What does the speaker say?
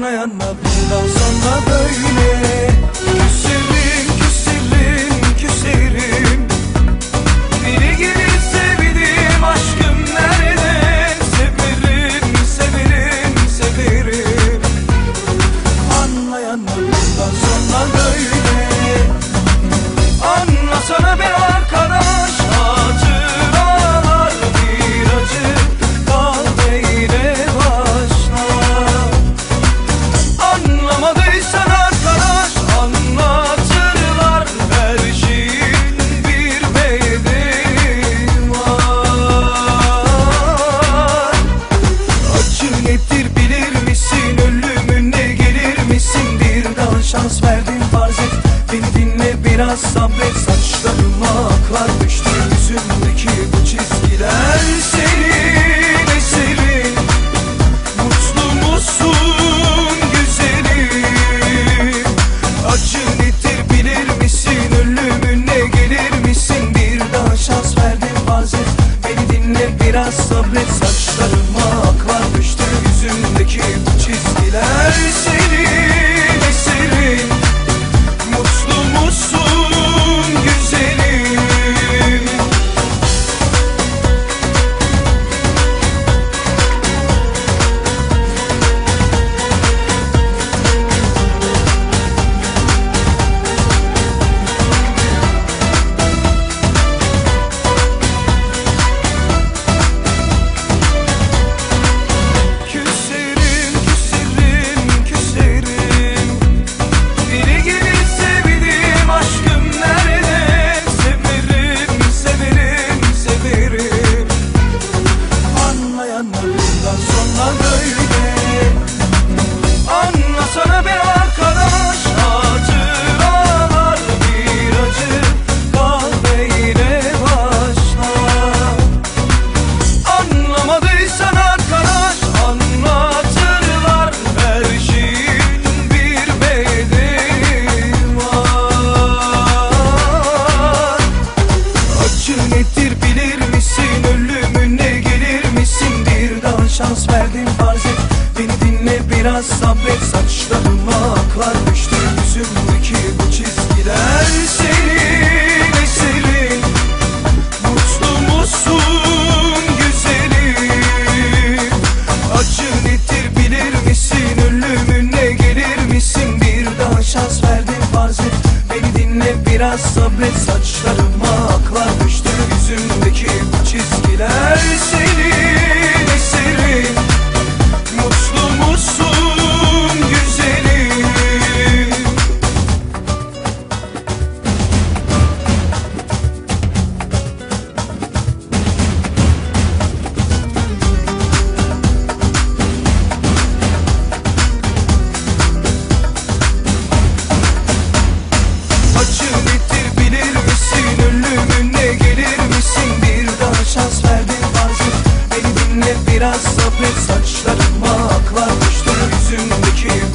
anlayan mı bundan sonra böyle. şans verdim farz et. Beni dinle biraz sabret. Saçlarıma aklar. Biraz sabret Saçlarıma aklar düştü Yüzümdeki çizgiler. Senin Pembe saçlarıma aklar Düştü yüzümdeki